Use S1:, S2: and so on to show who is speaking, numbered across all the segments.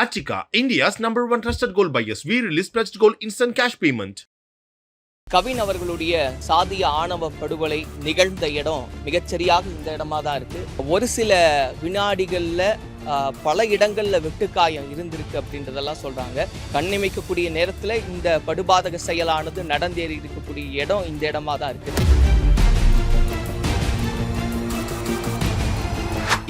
S1: Attica, India's number one trusted gold buyers. We release pledged gold instant cash payment.
S2: Kavin அவர்களுடைய சாதிய ஆணவ படுகொலை நிகழ்ந்த இடம் மிகச்சரியாக இந்த இடமா தான் இருக்கு ஒரு சில வினாடிகள்ல பல இடங்கள்ல வெட்டுக்காயம் இருந்திருக்கு அப்படின்றதெல்லாம் சொல்றாங்க கண்ணிமைக்கக்கூடிய நேரத்துல இந்த படுபாதக செயலானது நடந்தேறி இருக்கக்கூடிய இடம் இந்த இடமா தான் இருக்கு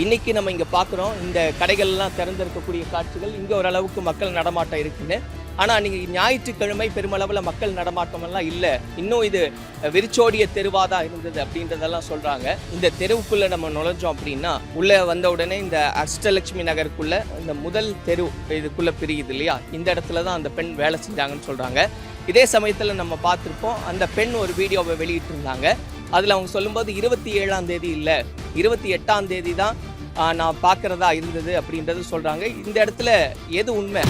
S2: இன்றைக்கி நம்ம இங்கே பார்க்குறோம் இந்த கடைகள்லாம் திறந்திருக்கக்கூடிய காட்சிகள் இங்கே ஓரளவுக்கு மக்கள் நடமாட்டம் இருக்குது ஆனால் அன்றைக்கி ஞாயிற்றுக்கிழமை பெருமளவில் மக்கள் நடமாட்டமெல்லாம் இல்லை. இன்னும் இது விரிச்சோடிய தெருவாக தான் இருந்தது அப்படின்றதெல்லாம் சொல்கிறாங்க இந்த தெருவுக்குள்ளே நம்ம நுழைஞ்சோம் அப்படின்னா உள்ளே வந்த உடனே இந்த அஷ்டலட்சுமி நகருக்குள்ளே இந்த முதல் தெரு இதுக்குள்ளே பிரியுது இல்லையா? இந்த இடத்துல தான் அந்த பெண் வேலை செஞ்சாங்கன்னு சொல்கிறாங்க இதே சமயத்தில் நம்ம பார்த்துருப்போம் அந்த பெண் ஒரு வீடியோவை வெளியிட்டிருந்தாங்க. அதில் அவங்க சொல்லும்போது இருபத்தி ஏழாம் தேதி இல்லை இருபத்தி எட்டாம் தேதி தான் நான் பார்க்குறதா இருந்தது அப்படின்றது சொல்கிறாங்க இந்த இடத்துல எது உண்மை?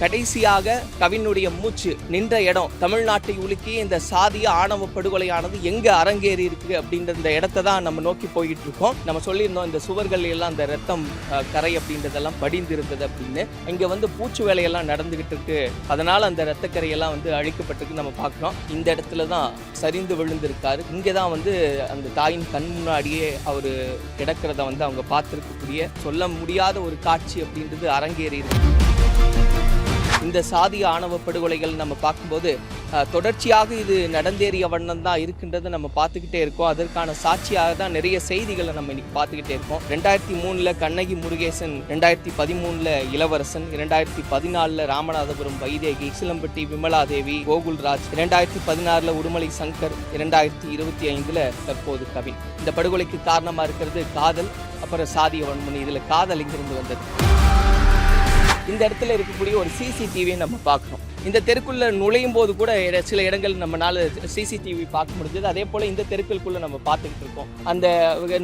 S2: கடைசியாக கவினுடைய மூச்சு நின்ற இடம். தமிழ்நாட்டை உலுக்கி இந்த சாதிய ஆணவ படுகொலையானது எங்க அரங்கேறி இருக்கு அப்படின்ற இந்த இடத்த தான் நம்ம நோக்கி போயிட்டு இருக்கோம் நம்ம சொல்லியிருந்தோம் இந்த சுவர்கள் எல்லாம் அந்த ரத்தம் கரை அப்படின்றதெல்லாம் படிந்து இருந்தது அப்படின்னு. இங்க வந்து பூச்சு வேலையெல்லாம் நடந்துகிட்டு இருக்கு. அதனால அந்த ரத்தக்கரையெல்லாம் வந்து அழிக்கப்பட்டிருக்கு நம்ம பார்க்குறோம். இந்த இடத்துல தான் சரிந்து விழுந்திருக்காரு. இங்கே தான் வந்து அந்த தாயின் கண் முன்னாடியே அவர் கிடக்கிறத வந்து அவங்க பார்த்துருக்கக்கூடிய சொல்ல முடியாத ஒரு காட்சி அப்படின்றது அரங்கேறி இருக்கு. இந்த சாதிய ஆணவ படுகொலைகள் நம்ம பார்க்கும்போது தொடர்ச்சியாக இது நடந்தேறிய வண்ணம் தான் இருக்கின்றதை நம்ம பார்த்துக்கிட்டே இருக்கோம். அதற்கான சாட்சியாக தான் நிறைய செய்திகளை நம்ம இன்னைக்கு பார்த்துக்கிட்டே இருக்கோம். ரெண்டாயிரத்தி மூணில் கண்ணகி முருகேசன் ரெண்டாயிரத்தி பதிமூணில் இளவரசன் இரண்டாயிரத்தி பதினாலில் ராமநாதபுரம் வைதேகி சிலம்பட்டி விமலாதேவி கோகுல்ராஜ் இரண்டாயிரத்தி பதினாறில் உடுமலை சங்கர் இரண்டாயிரத்தி இருபத்தி ஐந்தில் தற்போது கவின் இந்த படுகொலைக்கு காரணமாக இருக்கிறது காதல் அப்புறம் சாதிய வன்முனி இதில் காதல் இங்கிருந்து வந்தது? இந்த இடத்துல இருக்கக்கூடிய ஒரு சிசிடிவியை நம்ம பார்க்குறோம் இந்த தெருக்குள்ள நுழையும் போது கூட சில இடங்கள் நம்மளால சிசிடிவி பார்க்க முடிஞ்சது. அதே போல இந்த தெருக்களுக்குள்ள நம்ம பார்த்துக்கிட்டு இருக்கோம். அந்த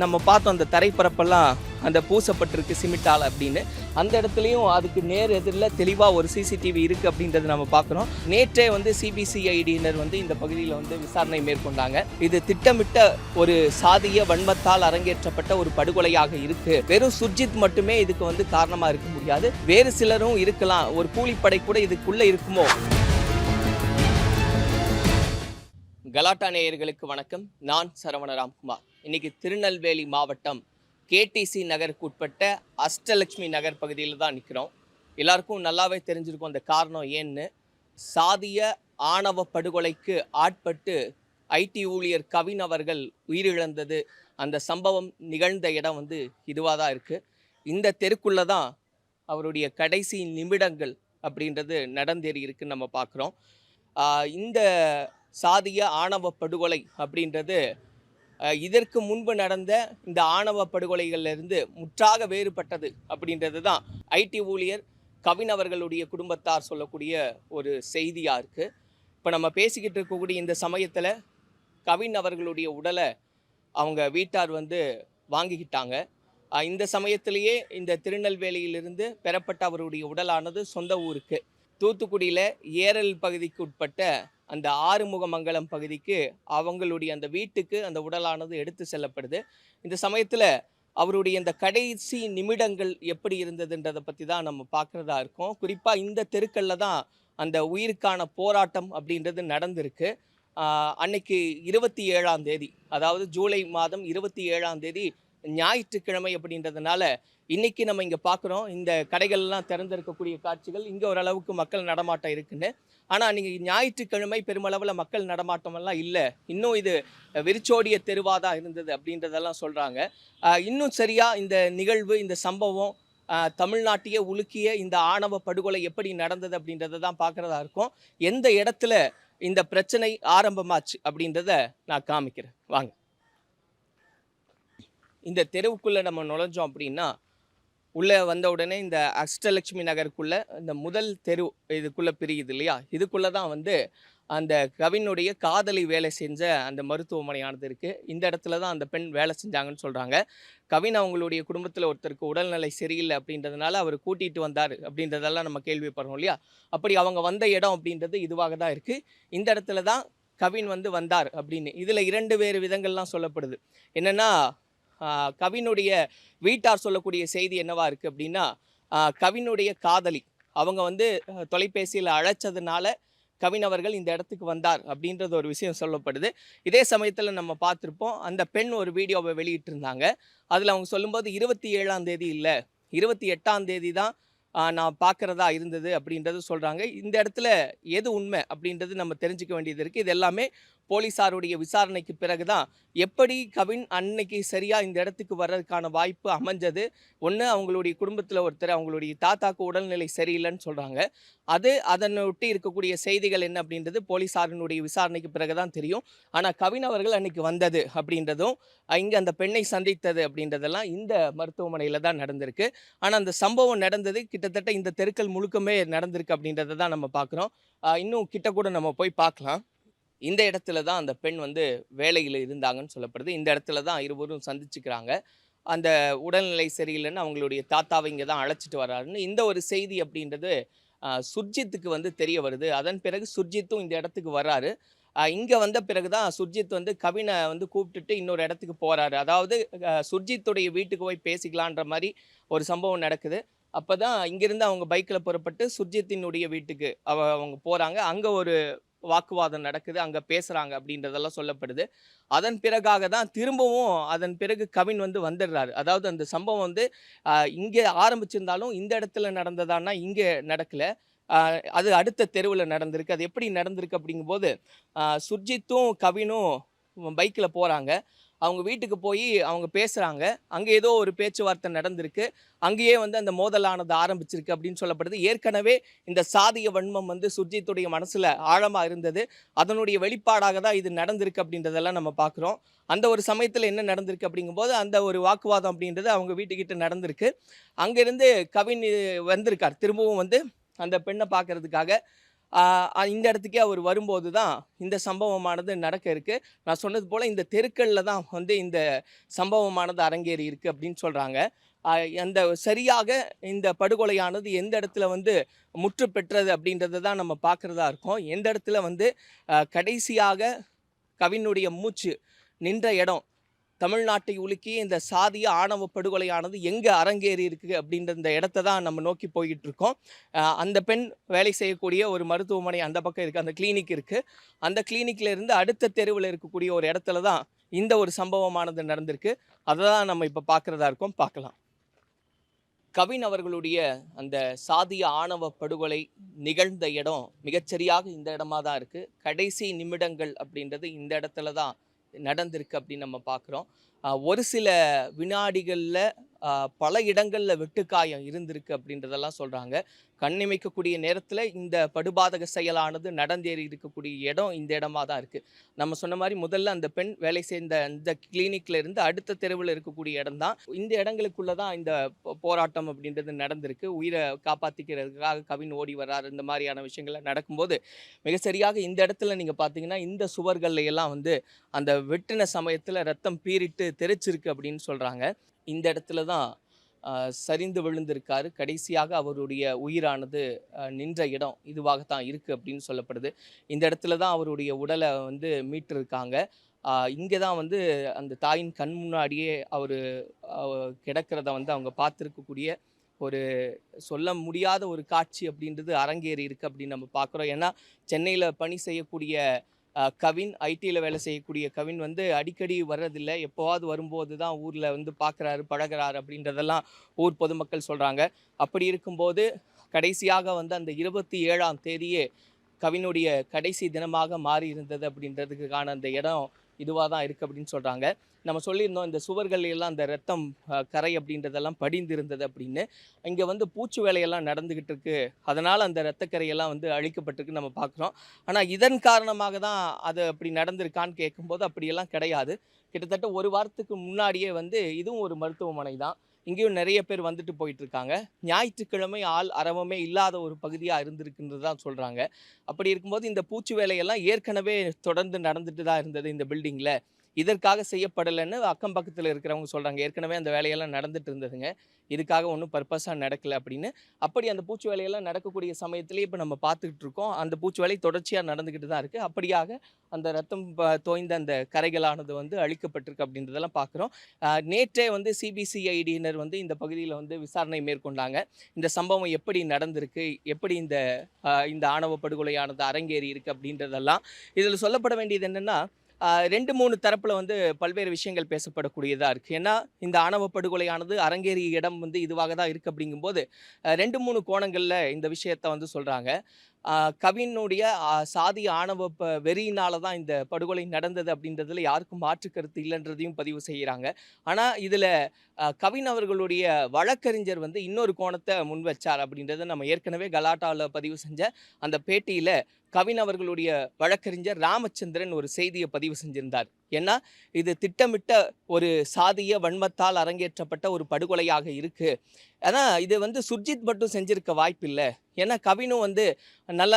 S2: நம்ம பார்த்தோம் அந்த தரைப்பரப்பெல்லாம் அந்த பூசப்பட்டிருக்கு சிமிட்டால் அப்படின்னு. அந்த இடத்துலையும் அதுக்கு நேர் எதிரில் தெளிவாக ஒரு சிசிடிவி இருக்குது அப்படின்றத நம்ம பார்க்குறோம் நேற்றே வந்து சிபிசிஐடியினர் வந்து இந்த பகுதியில் வந்து விசாரணை மேற்கொண்டாங்க. இது திட்டமிட்ட ஒரு சாதிய வன்மத்தால் அரங்கேற்றப்பட்ட ஒரு படுகொலையாக இருக்கு. வெறும் சுர்ஜித் மட்டுமே இதுக்கு வந்து காரணமாக இருக்க முடியாது. வேறு சிலரும் இருக்கலாம். ஒரு கூலிப்படை கூட இதுக்குள்ளே இருக்குமோ? கலாட்டா நேயர்களுக்கு வணக்கம். நான் சரவண ராம்குமார். இன்னைக்கு திருநெல்வேலி மாவட்டம் கேடிசி நகருக்கு உட்பட்ட அஷ்டலட்சுமி நகர் பகுதியில் தான் நிற்கிறோம் எல்லாருக்கும் நல்லாவே தெரிஞ்சிருக்கும் அந்த காரணம் ஏன்னு. சாதிய ஆணவ படுகொலைக்கு ஆட்பட்டு ஐடி ஊழியர் கவின் அவர்கள் உயிரிழந்தது. அந்த சம்பவம் நிகழ்ந்த இடம் வந்து இதுவாக தான் இருக்குது இந்த தெருக்குள்ளே தான் அவருடைய கடைசி நிமிடங்கள் அப்படின்றது நடந்தேறி இருக்குன்னு நம்ம பார்க்குறோம். இந்த சாதிய ஆணவ படுகொலை அப்படின்றது இதற்கு முன்பு நடந்த இந்த ஆணவ படுகொலைகளிலிருந்து முற்றாக வேறுபட்டது அப்படின்றது தான் ஐடி ஊழியர் கவின் அவர்களுடைய குடும்பத்தார் சொல்லக்கூடிய ஒரு செய்தியாக இருக்குது இப்போ நம்ம பேசிக்கிட்டு இருக்கக்கூடிய இந்த சமயத்தில் கவின் அவர்களுடைய உடலை அவங்க வீட்டார் வந்து வாங்கிக்கிட்டாங்க. இந்த சமயத்திலேயே இந்த திருநெல்வேலியிலிருந்து பெறப்பட்ட அவருடைய உடலானது சொந்த ஊருக்கு. தூத்துக்குடியில் ஏரல் பகுதிக்கு உட்பட்ட அந்த ஆறுமுகமங்கலம் பகுதிக்கு அவங்களுடைய அந்த வீட்டுக்கு அந்த உடலானது எடுத்து செல்லப்படுது. இந்த சமயத்தில் அவருடைய இந்த கடைசி நிமிடங்கள் எப்படி இருந்ததுன்றதை பற்றி தான் நம்ம பார்க்குறதா இருக்கோம். குறிப்பாக இந்த தெருக்களில் தான் அந்த உயிருக்கான போராட்டம் அப்படின்றது நடந்திருக்கு. அன்னைக்கு இருபத்தி ஏழாம் தேதி அதாவது ஜூலை மாதம் இருபத்தி ஏழாம் தேதி ஞாயிற்றுக்கிழமை அப்படின்றதுனால இன்றைக்கி நம்ம இங்கே பார்க்குறோம் இந்த கடைகள்லாம் திறந்திருக்கக்கூடிய காட்சிகள் இங்கே ஓரளவுக்கு மக்கள் நடமாட்டம் இருக்குன்னு. ஆனால் நீங்கள் ஞாயிற்றுக்கிழமை பெருமளவில் மக்கள் நடமாட்டமெல்லாம் இல்லை. இன்னும் இது விரிச்சோடிய தெருவாக தான் இருந்தது அப்படின்றதெல்லாம் சொல்கிறாங்க இன்னும் சரியாக இந்த நிகழ்வு இந்த சம்பவம் தமிழ்நாட்டையே உலுக்கிய இந்த ஆணவ படுகொலை எப்படி நடந்தது அப்படின்றத தான் பார்க்குறதா இருக்கும். எந்த இடத்துல இந்த பிரச்சனை ஆரம்பமாச்சு அப்படின்றத நான் காமிக்கிறேன். வாங்க. இந்த தெருவுக்குள்ளே நம்ம நுழைஞ்சோம் அப்படின்னா உள்ளே வந்த உடனே இந்த அஷ்டலட்சுமி நகருக்குள்ளே இந்த முதல் தெரு இதுக்குள்ளே பிரியுது இல்லையா? இதுக்குள்ளே தான் வந்து அந்த கவினுடைய காதலி வேலை செஞ்ச அந்த மருத்துவமனையானது இருக்குது இந்த இடத்துல தான் அந்த பெண் வேலை செஞ்சாங்கன்னு சொல்கிறாங்க கவின் அவங்களுடைய குடும்பத்தில் ஒருத்தருக்கு உடல்நிலை சரியில்லை அப்படின்றதுனால அவர் கூட்டிகிட்டு வந்தார் அப்படின்றதெல்லாம் நம்ம கேள்விப்படுறோம் இல்லையா? அப்படி அவங்க வந்த இடம் அப்படின்றது இதுவாக தான் இருக்குது இந்த இடத்துல தான் கவின் வந்து வந்தார் அப்படின்னு. இதில் இரண்டு வேறு விதங்கள்லாம் சொல்லப்படுது. என்னென்னா கவினுடைய வீட்டார் சொல்லக்கூடிய செய்தி என்னவா இருக்குது அப்படின்னா கவினுடைய காதலி. அவங்க வந்து தொலைபேசியில் அழைச்சதுனால கவின் அவர்கள் இந்த இடத்துக்கு வந்தார் அப்படின்றது ஒரு விஷயம் சொல்லப்படுது. இதே சமயத்தில் நம்ம பார்த்துருப்போம் அந்த பெண் ஒரு வீடியோவை வெளியிட்டிருந்தாங்க. அதில் அவங்க சொல்லும்போது இருபத்தி ஏழாம் தேதி இல்லை. இருபத்தி எட்டாம் தேதி தான் நான் பார்க்குறதா இருந்தது அப்படின்றது சொல்கிறாங்க இந்த இடத்துல எது உண்மை அப்படின்றது நம்ம தெரிஞ்சுக்க வேண்டியது இருக்குது இது எல்லாமே போலீஸாருடைய விசாரணைக்கு பிறகு தான் எப்படி கவின் அன்னைக்கு சரியாக இந்த இடத்துக்கு வர்றதுக்கான வாய்ப்பு அமைஞ்சது? ஒன்று அவங்களுடைய குடும்பத்தில் ஒருத்தர் அவங்களுடைய தாத்தாக்கு உடல்நிலை சரியில்லைன்னு சொல்கிறாங்க அது அதனை ஒட்டி இருக்கக்கூடிய செய்திகள் என்ன அப்படின்றது போலீஸாரினுடைய விசாரணைக்கு பிறகு தான் தெரியும். ஆனால் கவின் அவர்கள் அன்னைக்கு வந்தது அப்படின்றதும் இங்கே அந்த பெண்ணை சந்தித்தது அப்படின்றதெல்லாம் இந்த மருத்துவமனையில் தான் நடந்திருக்கு. ஆனால் அந்த சம்பவம் நடந்தது கிட்டத்தட்ட இந்த தெருக்கள் முழுக்கமே நடந்திருக்கு அப்படின்றத தான் நம்ம பார்க்குறோம். இன்னும் கிட்ட கூட நம்ம போய் பார்க்கலாம். இந்த இடத்துல தான் அந்த பெண் வந்து வேலையில் இருந்தாங்கன்னு சொல்லப்படுது. இந்த இடத்துல தான் இருவரும் சந்திச்சுக்கிறாங்க. அந்த உடல்நிலை சரியில்லைன்னு அவங்களுடைய தாத்தாவை இங்கே தான் அழைச்சிட்டு வர்றாருன்னு இந்த ஒரு செய்தி அப்படின்றது சுர்ஜித்துக்கு வந்து தெரிய வருது. அதன் பிறகு சுர்ஜித்தும் இந்த இடத்துக்கு வர்றாரு. இங்கே வந்த பிறகு தான் சுர்ஜித் வந்து கவினை வந்து கூப்பிட்டுட்டு இன்னொரு இடத்துக்கு போகிறாரு அதாவது சுர்ஜித்துடைய வீட்டுக்கு போய் பேசிக்கலான்ற மாதிரி ஒரு சம்பவம் நடக்குது. அப்போ தான் இங்கேருந்து அவங்க பைக்கில் புறப்பட்டு சுர்ஜித்தினுடைய வீட்டுக்கு அவ அவங்க போகிறாங்க அங்கே ஒரு வாக்குவாதம் நடக்குது அங்கே பேசுகிறாங்க அப்படின்றதெல்லாம் சொல்லப்படுது. அதன் பிறகாக தான் திரும்பவும் அதன் பிறகு கவின் வந்து வந்துடுறாரு. அதாவது அந்த சம்பவம் வந்து இங்கே ஆரம்பிச்சிருந்தாலும் இந்த இடத்துல நடந்ததான்னா இங்கே நடக்கலை. அது அடுத்த தெருவில் நடந்திருக்கு. அது எப்படி நடந்திருக்கு அப்படிங்கும்போது சுர்ஜித்தும் கவினும் பைக்கில் போகிறாங்க அவங்க வீட்டுக்கு போய் அவங்க பேசுகிறாங்க அங்கே ஏதோ ஒரு பேச்சுவார்த்தை நடந்திருக்கு. அங்கேயே வந்து அந்த மோதலானது ஆரம்பிச்சிருக்கு அப்படின்னு சொல்லப்படுது. ஏற்கனவே இந்த சாதிய வன்மம் வந்து சுர்ஜித்துடைய மனசில் ஆழமாக இருந்தது. அதனுடைய வெளிப்பாடாக தான் இது நடந்திருக்கு அப்படின்றதெல்லாம் நம்ம பார்க்குறோம். அந்த ஒரு சமயத்தில் என்ன நடந்திருக்கு அப்படிங்கும்போது அந்த ஒரு வாக்குவாதம் அப்படின்றது அவங்க வீட்டுக்கிட்ட நடந்திருக்கு. அங்கேருந்து கவின் வந்திருக்கார். திரும்பவும் வந்து அந்த பெண்ணை பார்க்கறதுக்காக. இந்த இடத்துக்கே அவர் வரும்போது தான் இந்த சம்பவமானது நடக்க இருக்கு. நான் சொன்னது போல் இந்த தெருக்களில் தான் வந்து இந்த சம்பவமானது அரங்கேறி இருக்குது அப்படின்னு சொல்கிறாங்க அந்த சரியாக இந்த படுகொலையானது எந்த இடத்துல வந்து முற்று பெற்றது அப்படின்றத தான் நம்ம பார்க்குறதா இருக்கோம். எந்த இடத்துல வந்து கடைசியாக கவினுடைய மூச்சு நின்ற இடம் தமிழ்நாட்டை உலுக்கி இந்த சாதிய ஆணவ படுகொலையானது எங்கே அரங்கேறி இருக்குது அப்படின்ற இந்த இடத்த தான் நம்ம நோக்கி போய்கிட்டு இருக்கோம். அந்த பெண் வேலை செய்யக்கூடிய ஒரு மருத்துவமனை அந்த பக்கம் இருக்குது அந்த கிளினிக் இருக்குது அந்த கிளினிக்கில் இருந்து அடுத்த தெருவில் இருக்கக்கூடிய ஒரு இடத்துல தான் இந்த ஒரு சம்பவமானது நடந்திருக்கு. அதை தான் நம்ம இப்போ பார்க்குறதா இருக்கோம். பார்க்கலாம். கவின் அவர்களுடைய அந்த சாதிய ஆணவ படுகொலை நிகழ்ந்த இடம் மிகச்சரியாக இந்த இடமா தான் இருக்குது கடைசி நிமிடங்கள் அப்படின்றது இந்த இடத்துல தான் நடந்திருக்கு அப்படின்னு நம்ம பார்க்குறோம். ஒரு சில வினாடிகளில் பல இடங்களில் வெட்டுக்காயம் இருந்திருக்கு அப்படின்றதெல்லாம் சொல்கிறாங்க கண்ணிமைக்கக்கூடிய நேரத்தில் இந்த படுபாதக செயலானது நடந்தேறி இருக்கக்கூடிய இடம் இந்த இடமா தான் இருக்குது நம்ம சொன்ன மாதிரி முதல்ல அந்த பெண் வேலை செய்த இந்த கிளினிக்ல இருந்து அடுத்த தெருவில் இருக்கக்கூடிய இடம் தான். இந்த இடங்களுக்குள்ள தான் இந்த போராட்டம் அப்படின்றது நடந்திருக்கு. உயிரை காப்பாற்றிக்கிறதுக்காக கவின் ஓடி வர்றாரு. இந்த மாதிரியான விஷயங்கள்லாம் நடக்கும்போது மிக சரியாக இந்த இடத்துல நீங்கள் பார்த்தீங்கன்னா இந்த சுவர்கள்ல எல்லாம் வந்து அந்த வெட்டின சமயத்தில் ரத்தம் பீறிட்டு தெரிச்சிருக்கு அப்படின்னு சொல்கிறாங்க இந்த இடத்துல தான் சரிந்து விழுந்திருக்காரு. கடைசியாக அவருடைய உயிரானது நின்ற இடம் இதுவாகத்தான் இருக்குது அப்படின்னு சொல்லப்படுது. இந்த இடத்துல தான் அவருடைய உடலை வந்து மீட்டிருக்காங்க. இங்கே தான் வந்து அந்த தாயின் கண் முன்னாடியே அவர் கிடக்கிறத வந்து அவங்க பார்த்துருக்கக்கூடிய ஒரு சொல்ல முடியாத ஒரு காட்சி அப்படின்றது அரங்கேறி இருக்குது அப்படின்னு நம்ம பார்க்குறோம். ஏன்னா சென்னையில் பணி செய்யக்கூடிய கவின் ஐடியில் வேலை செய்யக்கூடிய கவின் வந்து அடிக்கடி வர்றதில்லை. எப்போவாவது வரும்போது தான் ஊரில் வந்து பார்க்குறாரு பழகுறாரு அப்படின்றதெல்லாம் ஊர் பொதுமக்கள் சொல்கிறாங்க அப்படி இருக்கும்போது கடைசியாக வந்து அந்த இருபத்தி ஏழாம் தேதியே கவினுடைய கடைசி தினமாக மாறி இருந்தது அப்படின்றதுக்கான அந்த இடம் இதுவாக தான் இருக்குது அப்படின்னு சொல்கிறாங்க நம்ம சொல்லியிருந்தோம் இந்த சுவர்கள் எல்லாம் அந்த ரத்தம் கரை அப்படின்றதெல்லாம் படிந்து இருந்தது அப்படின்னு. இங்கே வந்து பூச்சி வேலையெல்லாம் நடந்துக்கிட்டு இருக்கு. அதனால் அந்த ரத்தக்கரையெல்லாம் வந்து அழிக்கப்பட்டிருக்கு நம்ம பார்க்குறோம். ஆனால் இதன் காரணமாக தான் அது அப்படி நடந்திருக்கான்னு கேட்கும்போது அப்படியெல்லாம் கிடையாது. கிட்டத்தட்ட ஒரு வாரத்துக்கு முன்னாடியே வந்து இதுவும் ஒரு மருத்துவமனை தான். இங்கேயும் நிறைய பேர் வந்துட்டு போயிட்டு இருக்காங்க ஞாயிற்றுக்கிழமை ஆள் அறவமே இல்லாத ஒரு பகுதியாக இருந்திருக்குன்றது தான் சொல்கிறாங்க அப்படி இருக்கும்போது இந்த பூச்சி வேலையெல்லாம் ஏற்கனவே தொடர்ந்து நடந்துட்டு தான் இருந்தது இந்த பில்டிங்கில் இதற்காக செய்யப்படலைன்னு அக்கம் பக்கத்தில் இருக்கிறவங்க சொல்கிறாங்க ஏற்கனவே அந்த வேலையெல்லாம் நடந்துட்டு இருந்ததுங்க. இதுக்காக ஒன்றும் பர்பஸாக நடக்கலை அப்படின்னு. அப்படி அந்த பூச்சி வேலையெல்லாம் நடக்கக்கூடிய சமயத்திலே இப்போ நம்ம பார்த்துக்கிட்டு இருக்கோம். அந்த பூச்சி வேலை தொடர்ச்சியாக நடந்துக்கிட்டு தான் இருக்குது அப்படியாக அந்த ரத்தம் தோய்ந்த அந்த கரைகளானது வந்து அழிக்கப்பட்டிருக்கு அப்படின்றதெல்லாம் பார்க்குறோம். நேற்றே வந்து சிபிசிஐடியினர் வந்து இந்த பகுதியில் வந்து விசாரணை மேற்கொண்டாங்க. இந்த சம்பவம் எப்படி நடந்திருக்கு? எப்படி இந்த இந்த ஆணவ படுகொலையானது அரங்கேறி இருக்கு அப்படின்றதெல்லாம். இதில் சொல்லப்பட வேண்டியது என்னென்னா ரெண்டு மூணு தரப்பில் வந்து பல்வேறு விஷயங்கள் பேசப்படக்கூடியதாக இருக்குது ஏன்னா இந்த ஆணவ படுகொலையானது அரங்கேறிய இடம் வந்து இதுவாக தான் இருக்குது அப்படிங்கும்போது ரெண்டு மூணு கோணங்களில் இந்த விஷயத்தை வந்து சொல்கிறாங்க கவினுடைய சாதி ஆணவ வெறியினால தான் இந்த படுகொலை நடந்தது அப்படின்றதுல யாருக்கும் மாற்று கருத்து இல்லைன்றதையும் பதிவு செய்கிறாங்க ஆனால் இதில் கவின் அவர்களுடைய வழக்கறிஞர் வந்து இன்னொரு கோணத்தை முன் வச்சார் அப்படின்றத நம்ம ஏற்கனவே கலாட்டாவில் பதிவு செஞ்ச அந்த பேட்டியில் கவின் அவர்களுடைய வழக்கறிஞர் ராமச்சந்திரன் ஒரு செய்தியை பதிவு செஞ்சிருந்தார். ஏன்னா இது திட்டமிட்ட ஒரு சாதிய வன்மத்தால் அரங்கேற்றப்பட்ட ஒரு படுகொலையாக இருக்குது ஆனால் இது வந்து சுர்ஜித் மட்டும் செஞ்சிருக்க வாய்ப்பில்லை. ஏன்னா கவினும் வந்து நல்ல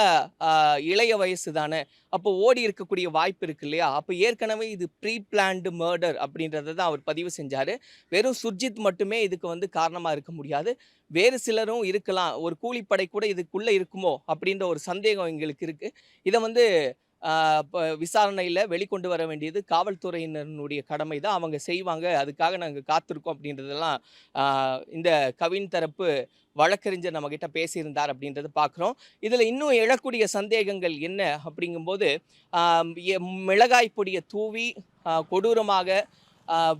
S2: இளைய வயசு தானே. அப்போ ஓடி இருக்கக்கூடிய வாய்ப்பு இருக்கு இல்லையா? அப்போ ஏற்கனவே இது ப்ரீ பிளான்டு மர்டர் அப்படின்றத தான் அவர் பதிவு செஞ்சார். வெறும் சுர்ஜித் மட்டுமே இதுக்கு வந்து காரணமாக இருக்க முடியாது. வேறு சிலரும் இருக்கலாம். ஒரு கூலிப்படை கூட இதுக்குள்ளே இருக்குமோ அப்படின்ற ஒரு சந்தேகம் எங்களுக்கு இருக்குது இதை வந்து விசாரணையில் வெளிக்கொண்டு வர வேண்டியது காவல்துறையினருடைய கடமை தான். அவங்க செய்வாங்க. அதுக்காக நாங்கள் காத்திருக்கோம் அப்படின்றதெல்லாம் இந்த கவின் தரப்பு வழக்கறிஞர் நம்மக்கிட்ட பேசியிருந்தார் அப்படின்றத பார்க்குறோம் இதில் இன்னும் எழக்கூடிய சந்தேகங்கள் என்ன அப்படிங்கும்போது மிளகாய் பொடியை தூவி கொடூரமாக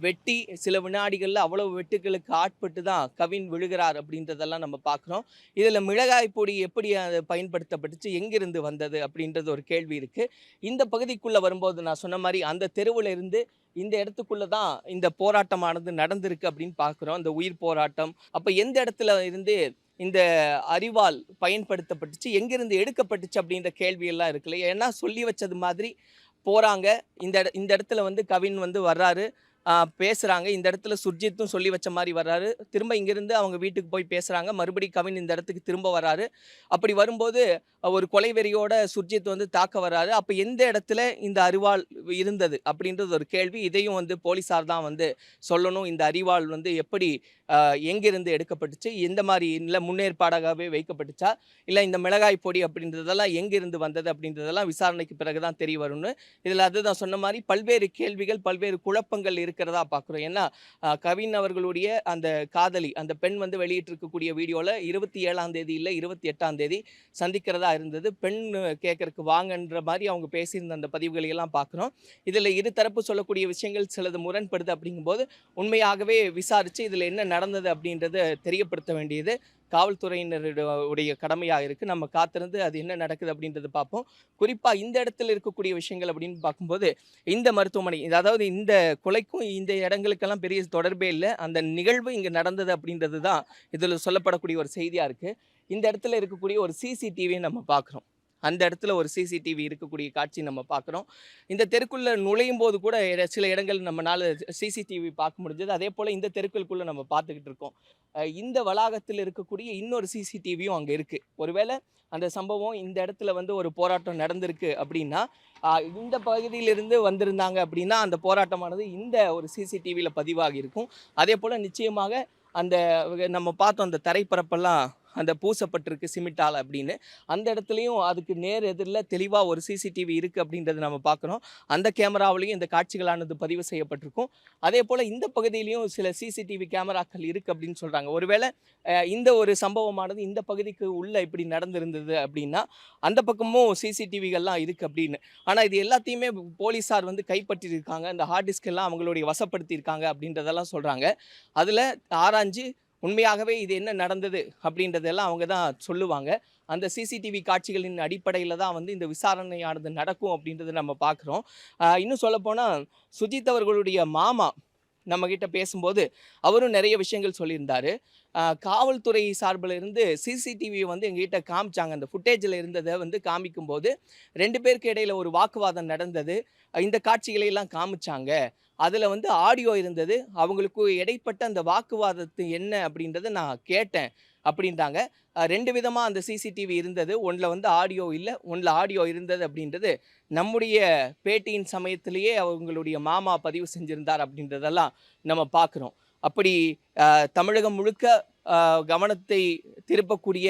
S2: வெட்டி சில வினாடிகளில் அவ்வளவு வெட்டுகளுக்கு ஆட்பட்டு தான் கவின் விழுகிறார் அப்படின்றதெல்லாம் நம்ம பார்க்குறோம். இதில் மிளகாய் பொடி எப்படி அது பயன்படுத்தப்பட்டுச்சு எங்கிருந்து வந்தது அப்படின்றது ஒரு கேள்வி இருக்குது இந்த பகுதிக்குள்ளே வரும்போது நான் சொன்ன மாதிரி அந்த தெருவில் இருந்து இந்த இடத்துக்குள்ளே தான் இந்த போராட்டமானது நடந்திருக்கு அப்படின்னு பார்க்குறோம். இந்த உயிர் போராட்டம். அப்போ எந்த இடத்துல இருந்து இந்த அறிவால் பயன்படுத்தப்பட்டுச்சு எங்கிருந்து எடுக்கப்பட்டுச்சு அப்படின்ற கேள்வியெல்லாம் இருக்குல்ல. ஏன்னா சொல்லி வச்சது மாதிரி போகிறாங்க இந்த இந்த இடத்துல வந்து கவின் வந்து வர்றாரு. பேசுகிறாங்க இந்த இடத்துல சுர்ஜித்தும் சொல்லி வச்ச மாதிரி வர்றாரு. திரும்ப இங்கேருந்து அவங்க வீட்டுக்கு போய் பேசுகிறாங்க மறுபடி கவின் இந்த இடத்துக்கு திரும்ப வர்றாரு. அப்படி வரும்போது ஒரு கொலைவெறியோட சுர்ஜித் வந்து தாக்க வர்றாரு. அப்போ எந்த இடத்துல இந்த அறிவாள் இருந்தது அப்படின்றது ஒரு கேள்வி. இதையும் வந்து போலீஸார் தான் வந்து சொல்லணும். இந்த அறிவாள் வந்து எப்படி எங்கிருந்து எடுக்கப்பட்டுச்சு? எந்த மாதிரி இல்லை முன்னேற்பாடாகவே வைக்கப்பட்டுச்சா? இல்லை இந்த மிளகாய் பொடி அப்படின்றதெல்லாம் எங்கிருந்து வந்தது? அப்படின்றதெல்லாம் விசாரணைக்கு பிறகு தான் தெரிய வரும்னு. இதில் அதுதான் சொன்ன மாதிரி பல்வேறு கேள்விகள் பல்வேறு குழப்பங்கள் இருக்கிறதா பார்க்குறோம். ஏன்னா கவின் அவர்களுடைய அந்த காதலி அந்த பெண் வந்து வெளியிட்டிருக்கக்கூடிய வீடியோவில் இருபத்தி ஏழாம் தேதி இல்லை இருபத்தி எட்டாம் தேதி சந்திக்கிறதா இருந்தது. பெண் கேட்கறக்கு வாங்கன்ற மாதிரி அவங்க பேசியிருந்த அந்த பதிவுகளை எல்லாம் பார்க்குறோம். இதில் இரு தரப்பு சொல்லக்கூடிய விஷயங்கள் சிலது முரண்படுது அப்படிங்கும்போது உண்மையாகவே விசாரித்து இதில் என்ன நடந்தது அப்படின்றத தெரியப்படுத்த வேண்டியது. காவல்துறையினருடைய கடமையாக இருக்குது நம்ம காத்திருந்து அது என்ன நடக்குது அப்படின்றத பார்ப்போம். குறிப்பாக இந்த இடத்துல இருக்கக்கூடிய விஷயங்கள் அப்படின்னு பார்க்கும்போது இந்த மருத்துவமனை அதாவது இந்த கொலைக்கும் இந்த இடங்களுக்கெல்லாம் பெரிய தொடர்பே இல்லை. அந்த நிகழ்வு இங்கே நடந்தது அப்படின்றது தான் இதில் சொல்லப்படக்கூடிய ஒரு செய்தியாக இருக்குது இந்த இடத்துல இருக்கக்கூடிய ஒரு சிசிடிவியை நம்ம பார்க்குறோம். அந்த இடத்துல ஒரு சிசிடிவி இருக்கக்கூடிய காட்சி நம்ம பார்க்குறோம். இந்த தெருக்குள்ளே நுழையும் போது கூட சில இடங்கள் நம்மளால் சிசிடிவி பார்க்க முடிஞ்சது. அதே போல் இந்த தெருக்களுக்குள்ளே நம்ம பார்த்துக்கிட்டு இருக்கோம். இந்த வளாகத்தில் இருக்கக்கூடிய இன்னொரு சிசிடிவியும் அங்கே இருக்குது ஒருவேளை அந்த சம்பவம் இந்த இடத்துல வந்து ஒரு போராட்டம் நடந்திருக்கு அப்படின்னா இந்த பகுதியிலிருந்து வந்திருந்தாங்க அப்படின்னா அந்த போராட்டமானது இந்த ஒரு சிசிடிவியில் பதிவாகி இருக்கும். அதே போல் நிச்சயமாக அந்த நம்ம பார்த்தோம் அந்த தரைப்பரப்பெல்லாம் அந்த பூசப்பட்டிருக்கு சிமிட்டால் அப்படின்னு. அந்த இடத்துலையும் அதுக்கு நேர் எதிரில் தெளிவாக ஒரு சிசிடிவி இருக்குது அப்படின்றத நம்ம பார்க்குறோம் அந்த கேமராவிலையும் இந்த காட்சிகளானது பதிவு செய்யப்பட்டிருக்கும். அதே போல் இந்த பகுதியிலையும் சில சிசிடிவி கேமராக்கள் இருக்குது அப்படின்னு சொல்கிறாங்க ஒருவேளை இந்த ஒரு சம்பவமானது இந்த பகுதிக்கு உள்ளே இப்படி நடந்திருந்தது அப்படின்னா அந்த பக்கமும் சிசிடிவிகள்லாம் இருக்குது அப்படின்னு. ஆனால் இது எல்லாத்தையுமே போலீஸார் வந்து கைப்பற்றியிருக்காங்க அந்த ஹார்ட் டிஸ்க் எல்லாம் அவங்களுடைய வசப்படுத்தியிருக்காங்க அப்படின்றதெல்லாம் சொல்கிறாங்க அதில் ஆராய்ஞ்சு உண்மையாகவே இது என்ன நடந்தது அப்படின்றதெல்லாம் அவங்க தான் சொல்லுவாங்க. அந்த சிசிடிவி காட்சிகளின் அடிப்படையில் தான் வந்து இந்த விசாரணையானது நடக்கும் அப்படின்றத நம்ம பார்க்குறோம். இன்னும் சொல்லப்போனால் சுஜித் அவர்களுடைய மாமா நம்மக்கிட்ட பேசும்போது அவரும் நிறைய விஷயங்கள் சொல்லியிருந்தார். காவல்துறை சார்பில் இருந்து சிசிடிவி வந்து எங்ககிட்ட காமிச்சாங்க. அந்த ஃபுட்டேஜில் இருந்ததை வந்து காமிக்கும்போது ரெண்டு பேருக்கு இடையில் ஒரு வாக்குவாதம் நடந்தது. இந்த காட்சிகளை எல்லாம் காமிச்சாங்க. அதில் வந்து ஆடியோ இருந்தது. அவங்களுக்கு இடைப்பட்ட அந்த வாக்குவாதத்து என்ன அப்படின்றத நான் கேட்டேன் அப்படின்றாங்க. ரெண்டு விதமாக அந்த சிசிடிவி இருந்தது. ஒன்றில் வந்து ஆடியோ இல்லை ஒன்றில் ஆடியோ இருந்தது அப்படின்றது நம்முடைய பேட்டியின் சமயத்திலேயே அவங்களுடைய மாமா பதிவு செஞ்சுருந்தார் அப்படின்றதெல்லாம் நம்ம பார்க்குறோம். அப்படி தமிழகம் முழுக்க கவனத்தை திருப்பக்கூடிய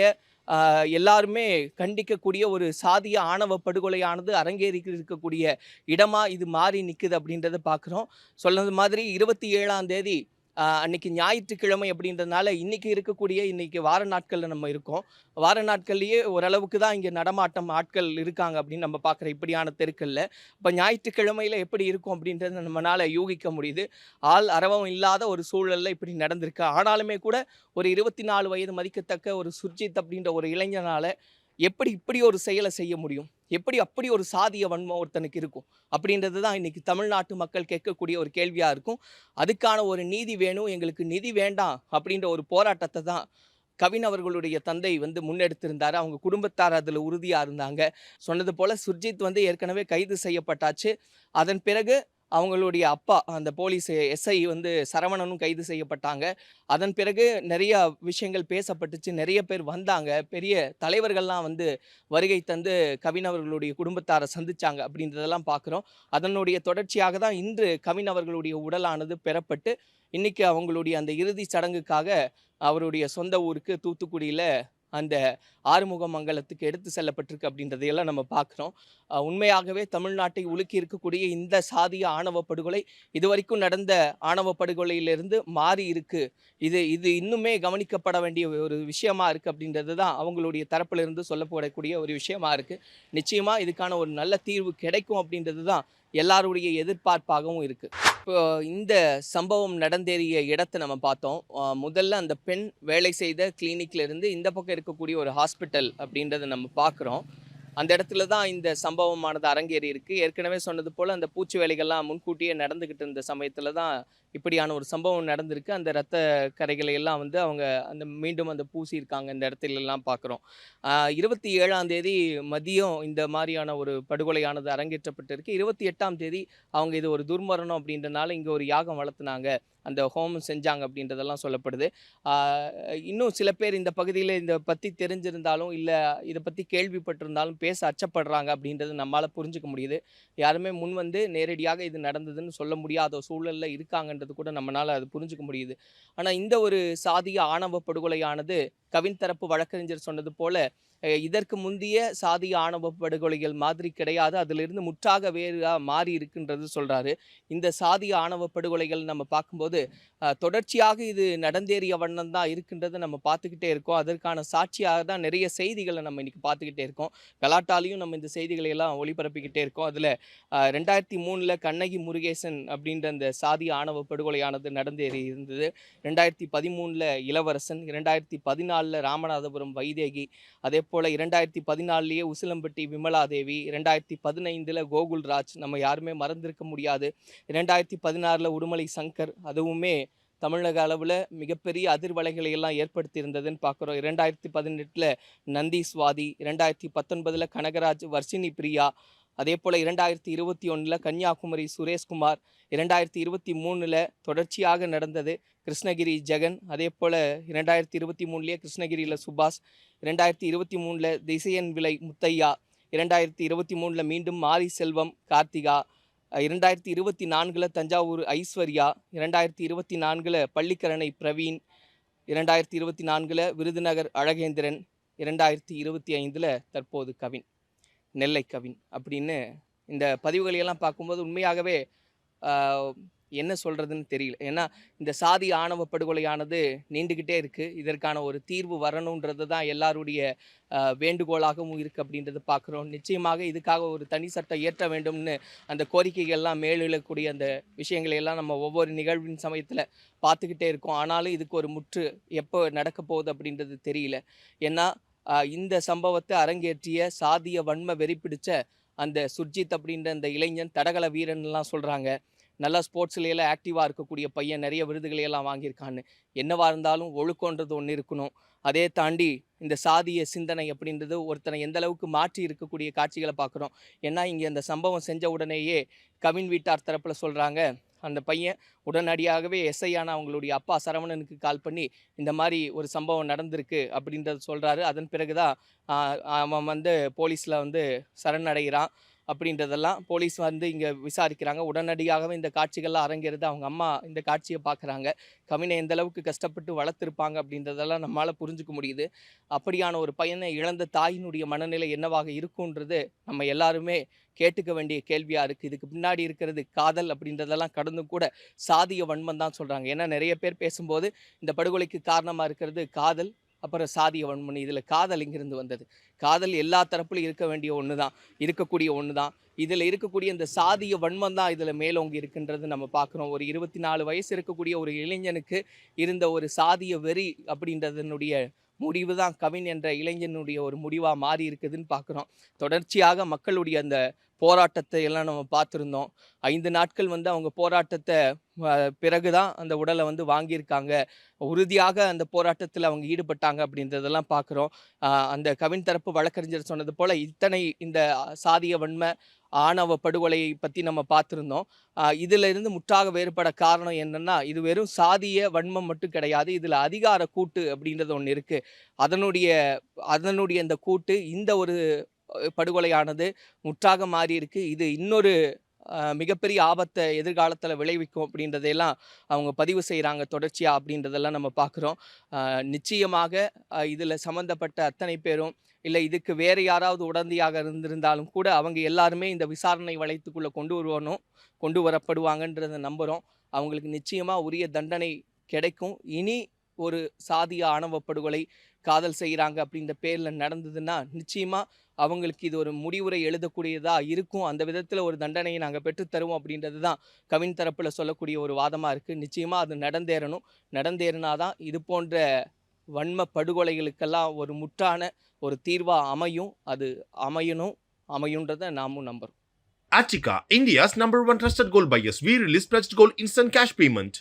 S2: எல்லாருமே கண்டிக்கக்கூடிய ஒரு சாதிய ஆணவ படுகொலையானது அரங்கேறி இருக்கக்கூடிய இடமா இது மாறி நிற்குது அப்படின்றத பார்க்குறோம் சொன்னது மாதிரி இருபத்தி ஏழாம் தேதி அன்னைக்கு ஞாயிற்றுக்கிழமை அப்படின்றதுனால இன்றைக்கி இருக்கக்கூடிய இன்றைக்கி வார நாட்களில் நம்ம இருக்கோம். வார நாட்கள்லேயே ஓரளவுக்கு தான் இங்கே நடமாட்டம் ஆட்கள் இருக்காங்க அப்படின்னு நம்ம பார்க்குற இப்படியான தெருக்களில். இப்போ ஞாயிற்றுக்கிழமையில் எப்படி இருக்கும் அப்படின்றத நம்மளால் யூகிக்க முடியுது. ஆள் அரவம் இல்லாத ஒரு சூழலில் இப்படி நடந்திருக்கு. ஆனாலுமே கூட ஒரு இருபத்தி நாலு வயது மதிக்கத்தக்க ஒரு சுர்ஜித் அப்படின்ற ஒரு இளைஞனால் எப்படி இப்படி ஒரு செயலை செய்ய முடியும்? எப்படி அப்படி ஒரு சாதிய வன்மம் ஒருத்தனுக்கு இருக்கும்? அப்படின்றது தான் இன்றைக்கி தமிழ்நாட்டு மக்கள் கேட்கக்கூடிய ஒரு கேள்வியாக இருக்கும். அதுக்கான ஒரு நீதி வேணும் எங்களுக்கு நிதி வேண்டாம் அப்படின்ற ஒரு போராட்டத்தை தான் கவின் அவர்களுடைய தந்தை வந்து முன்னெடுத்திருந்தார். அவங்க குடும்பத்தார் அதில் உறுதியாக இருந்தாங்க. சொன்னது போல் சுர்ஜித் வந்து ஏற்கனவே கைது செய்யப்பட்டாச்சு. அதன் பிறகு அவங்களுடைய அப்பா அந்த போலீஸ் எஸ்ஐ வந்து சரவணனும் கைது செய்யப்பட்டாங்க. அதன் பிறகு நிறைய விஷயங்கள் பேசப்பட்டுச்சு. நிறைய பேர் வந்தாங்க. பெரிய தலைவர்கள்லாம் வந்து வருகை தந்து கவின் அவர்களுடைய குடும்பத்தாரை சந்திச்சாங்க அப்படின்றதெல்லாம் பார்க்குறோம் அதனுடைய தொடர்ச்சியாக தான் இன்று கவின் அவர்களுடைய உடலானது பெறப்பட்டு இன்னைக்கு அவங்களுடைய அந்த இறுதி சடங்குக்காக அவருடைய சொந்த ஊருக்கு தூத்துக்குடியில் அந்த ஆறுமுக மங்கலத்துக்கு எடுத்து செல்லப்பட்டிருக்கு அப்படின்றதையெல்லாம் நம்ம பார்க்குறோம். உண்மையாகவே தமிழ்நாட்டை உலுக்கி இருக்கக்கூடிய இந்த சாதிய ஆணவ படுகொலை இதுவரைக்கும் நடந்த ஆணவ படுகொலையிலிருந்து மாறி இருக்கு. இது இது இன்னுமே கவனிக்கப்பட வேண்டிய ஒரு விஷயமா இருக்குது அப்படின்றது தான் அவங்களுடைய தரப்பிலிருந்து சொல்லப்படக்கூடிய ஒரு விஷயமா இருக்குது நிச்சயமாக இதுக்கான ஒரு நல்ல தீர்வு கிடைக்கும் அப்படின்றது தான் எல்லாருடைய எதிர்பார்ப்பாகவும் இருக்குது இப்போ இந்த சம்பவம் நடந்தேறிய இடத்தை நம்ம பார்த்தோம். முதல்ல அந்த பெண் வேலை செய்த கிளினிக்லேருந்து இந்த பக்கம் இருக்கக்கூடிய ஒரு ஹாஸ்பிட்டல் அப்படின்றத நம்ம பார்க்குறோம். அந்த இடத்துல தான் இந்த சம்பவமானது அரங்கேறி இருக்குது ஏற்கனவே சொன்னது போல் அந்த பூச்சி வேலைகள்லாம் முன்கூட்டியே நடந்துக்கிட்டு இருந்த சமயத்தில் தான் இப்படியான ஒரு சம்பவம் நடந்திருக்கு. அந்த ரத்த கரைகளை எல்லாம் வந்து அவங்க அந்த மீண்டும் அந்த பூசி இருக்காங்க இந்த இடத்துலலாம் பார்க்குறோம். இருபத்தி ஏழாம் தேதி மதியம் இந்த மாதிரியான ஒரு படுகொலையானது அரங்கேற்றப்பட்டிருக்கு. இருபத்தி எட்டாம் தேதி அவங்க இது ஒரு துர்மரணம் அப்படின்றனால இங்கே ஒரு யாகம் வளர்த்துனாங்க அந்த ஹோமம் செஞ்சாங்க அப்படின்றதெல்லாம் சொல்லப்படுது. இன்னும் சில பேர் இந்த பகுதியில் இந்த பற்றி தெரிஞ்சிருந்தாலும் இல்லை இதை பற்றி கேள்விப்பட்டிருந்தாலும் பேச அச்சப்படுறாங்க அப்படின்றது நம்மளால் புரிஞ்சுக்க முடியுது. யாருமே முன் வந்து நேரடியாக இது நடந்ததுன்னு சொல்ல முடியாத சூழலில் இருக்காங்கன்றது கூட நம்மளால் அது புரிஞ்சுக்க முடியுது. ஆனால் இந்த ஒரு சாதிய ஆணவ படுகொலையானது கவின் தரப்பு வழக்கறிஞர் சொன்னது போல இதற்கு முந்தைய சாதி ஆணவ படுகொலைகள் மாதிரி கிடையாது. அதிலிருந்து முற்றாக வேறுகா மாறி இருக்குன்றது சொல்றாரு. இந்த சாதி ஆணவ படுகொலைகள் நம்ம பார்க்கும்போது தொடர்ச்சியாக இது நடந்தேறிய வண்ணம் தான் இருக்கின்றதை நம்ம பார்த்துக்கிட்டே இருக்கோம். அதற்கான சாட்சியாக தான் நிறைய செய்திகளை நம்ம இன்னைக்கு பார்த்துக்கிட்டே இருக்கோம். கலாட்டாலையும் நம்ம இந்த செய்திகளை எல்லாம் ஒளிபரப்பிக்கிட்டே இருக்கோம். அதில் ரெண்டாயிரத்தி மூணில் கண்ணகி முருகேசன் அப்படின்ற அந்த சாதி ஆணவ படுகொலையானது நடந்தேறி இருந்தது. ரெண்டாயிரத்தி பதிமூணில் இளவரசன் இரண்டாயிரத்தி பதினாலில் ராமநாதபுரம் வைதேகி அதே போல் இரண்டாயிரத்தி பதினாலுலேயே உசிலம்பட்டி விமலாதேவி இரண்டாயிரத்தி பதினைந்தில் கோகுல்ராஜ் நம்ம யாருமே மறந்திருக்க முடியாது. இரண்டாயிரத்தி பதினாறில் உடுமலை சங்கர் அதுவுமே தமிழக அளவில் மிகப்பெரிய அதிர்வலைகளை எல்லாம் ஏற்படுத்தியிருந்ததுன்னு பார்க்குறோம். இரண்டாயிரத்தி பதினெட்டில் நந்தி சுவாதி இரண்டாயிரத்தி பத்தொன்பதில் கனகராஜ் வர்ஷினி பிரியா அதே போல் இரண்டாயிரத்தி இருபத்தி ஒன்றில் கன்னியாகுமரி சுரேஷ்குமார் இரண்டாயிரத்தி இருபத்தி மூணில் தொடர்ச்சியாக நடந்தது. கிருஷ்ணகிரி ஜெகன் அதே போல் இரண்டாயிரத்தி இருபத்தி மூணுலேயே கிருஷ்ணகிரியில் சுபாஷ் இரண்டாயிரத்தி இருபத்தி மூணில் திசையன் விலை முத்தையா இரண்டாயிரத்தி இருபத்தி மூணில் மீண்டும் மாரி செல்வம் கார்த்திகா இரண்டாயிரத்தி இருபத்தி நான்கில் தஞ்சாவூர் ஐஸ்வர்யா இரண்டாயிரத்தி இருபத்தி நான்கில் பள்ளிக்கரணை பிரவீன் இரண்டாயிரத்தி இருபத்தி நான்கில் விருதுநகர் அழகேந்திரன் இரண்டாயிரத்தி இருபத்தி ஐந்தில் தற்போது கவின் நெல்லை கவின் அப்படின்னு இந்த பதிவுகளையெல்லாம் பார்க்கும்போது உண்மையாகவே என்ன சொல்கிறதுன்னு தெரியல. ஏன்னா இந்த சாதி ஆணவ படுகொலையானது நீண்டுக்கிட்டே இருக்குது இதற்கான ஒரு தீர்வு வரணுன்றது தான் எல்லாருடைய வேண்டுகோளாகவும் இருக்குது அப்படின்றத பார்க்குறோம் நிச்சயமாக இதுக்காக ஒரு தனி சட்டம் இயற்ற வேண்டும்னு அந்த கோரிக்கைகள்லாம் மேலெழக்கூடிய அந்த விஷயங்களை எல்லாம் நம்ம ஒவ்வொரு நிகழ்வின் சமயத்தில் பார்த்துக்கிட்டே இருக்கோம். ஆனாலும் இதுக்கு ஒரு முற்று எப்போ நடக்க போகுது அப்படின்றது தெரியல. ஏன்னா இந்த சம்பவத்தை அரங்கேற்றிய சாதிய வன்மை வெறிப்பிடிச்ச அந்த சுர்ஜித் அப்படின்ற அந்த இளைஞன் தடகள வீரன்லாம் சொல்கிறாங்க நல்லா ஸ்போர்ட்ஸ்லையெல்லாம் ஆக்டிவாக இருக்கக்கூடிய பையன் நிறைய விருதுகளையெல்லாம் வாங்கியிருக்கான்னு. என்னவாக இருந்தாலும் ஒழுக்கன்றது ஒன்று இருக்கணும். அதே தாண்டி இந்த சாதிய சிந்தனை அப்படின்றது ஒருத்தனை எந்த அளவுக்கு மாற்றி இருக்கக்கூடிய காட்சிகளை பார்க்குறோம். ஏன்னா இங்கே அந்த சம்பவம் செஞ்ச உடனேயே கவின் வீட்டார் தரப்பில் சொல்கிறாங்க அந்த பையன் உடனடியாகவே எஸ்ஐயான அவங்களுடைய அப்பா சரவணனுக்கு கால் பண்ணி இந்த மாதிரி ஒரு சம்பவம் நடந்திருக்கு அப்படின்றத சொல்கிறாரு அதன் பிறகு தான் அவன் வந்து போலீஸில் வந்து சரணடைகிறான் அப்படின்றதெல்லாம் போலீஸ் வந்து இங்கே விசாரிக்கிறாங்க. உடனடியாகவே இந்த காட்சிகள்லாம் அரங்கிறது அவங்க அம்மா இந்த காட்சியை பார்க்குறாங்க. கவினை எந்த அளவுக்கு கஷ்டப்பட்டு வளர்த்துருப்பாங்க அப்படின்றதெல்லாம் நம்மளால் புரிஞ்சுக்க முடியுது. அப்படியான ஒரு பையனை இழந்த தாயினுடைய மனநிலை என்னவாக இருக்குன்றது நம்ம எல்லாருமே கேட்டுக்க வேண்டிய கேள்வியாக இருக்குது இதுக்கு பின்னாடி இருக்கிறது காதல் அப்படின்றதெல்லாம் கடந்து கூட சாதிய வன்மம் தான் சொல்கிறாங்க ஏன்னா நிறைய பேர் பேசும்போது இந்த படுகொலைக்கு காரணமாக இருக்கிறது காதல் அப்புறம் சாதிய வன்மம் இதில் காதல் இங்கிருந்து வந்தது. காதல் எல்லா தரப்புலையும் இருக்க வேண்டிய ஒன்று தான் இருக்கக்கூடிய ஒன்று தான் இதில் இருக்கக்கூடிய இந்த சாதிய வன்மம் தான் இதில் மேலோங்கி இருக்குன்றது நம்ம பார்க்குறோம். ஒரு இருபத்தி நாலு வயசு இருக்கக்கூடிய ஒரு இளைஞனுக்கு இருந்த ஒரு சாதிய வெறி அப்படின்றதனுடைய முடிவு தான் கவின் என்ற இளைஞனுடைய ஒரு முடிவாக மாறி இருக்குதுன்னு பார்க்குறோம். தொடர்ச்சியாக மக்களுடைய அந்த போராட்டத்தை எல்லாம் நம்ம பார்த்துருந்தோம். ஐந்து நாட்கள் வந்து அவங்க போராட்டத்தை பிறகு தான் அந்த உடலை வந்து வாங்கியிருக்காங்க. உறுதியாக அந்த போராட்டத்தில் அவங்க ஈடுபட்டாங்க அப்படின்றதெல்லாம் பார்க்குறோம். அந்த கவின் தரப்பு வழக்கறிஞர் சொன்னது போல் இத்தனை இந்த சாதிய வன்மை ஆணவ படுகொலையை பற்றி நம்ம பார்த்துருந்தோம். இதிலிருந்து முற்றாக வேறுபட காரணம் என்னென்னா இது வெறும் சாதிய வன்மம் மட்டும் கிடையாது. இதில் அதிகார கூட்டு அப்படின்றது ஒன்று இருக்குது அதனுடைய அதனுடைய இந்த கூட்டு இந்த ஒரு படுகொலையானது முற்றாக மாறி இருக்கு இது இன்னொரு மிகப்பெரிய ஆபத்தை எதிர்காலத்தில் விளைவிக்கும் அப்படின்றதையெல்லாம் அவங்க பதிவு செய்கிறாங்க தொடர்ச்சியாக அப்படின்றதெல்லாம் நம்ம பார்க்குறோம் நிச்சயமாக இதில் சம்மந்தப்பட்ட அத்தனை பேரும் இல்லை இதுக்கு வேறு யாராவது உடந்தையாக இருந்திருந்தாலும் கூட அவங்க எல்லாருமே இந்த விசாரணை வளையத்துக்குள்ளே கொண்டு வருவனும் கொண்டு வரப்படுவாங்கன்றதை நம்புகிறோம் அவங்களுக்கு நிச்சயமாக உரிய தண்டனை கிடைக்கும். இனி ஒரு சாதிய ஆணவ படுகொலை காதல் செய்கிறாங்க அப்படின்ற பேரில் நடந்ததுன்னா நிச்சயமாக அவங்களுக்கு இது ஒரு முடிவுரை எழுதக்கூடியதாக இருக்கும். அந்த விதத்தில் ஒரு தண்டனையை நாங்கள் பெற்றுத்தருவோம் அப்படின்றது தான் கவின் தரப்பில் சொல்லக்கூடிய ஒரு வாதமாக இருக்குது நிச்சயமாக அது நடந்தேறணும். நடந்தேறினாதான் இது போன்ற வன்ம படுகொலைகளுக்கெல்லாம் ஒரு முற்றான ஒரு தீர்வாக அமையும். அது அமையணும். அமையுன்றதை நாமும் நம்புகிறோம்
S1: Attica, India's number one trusted gold buyers. We release pledged gold instant cash payment.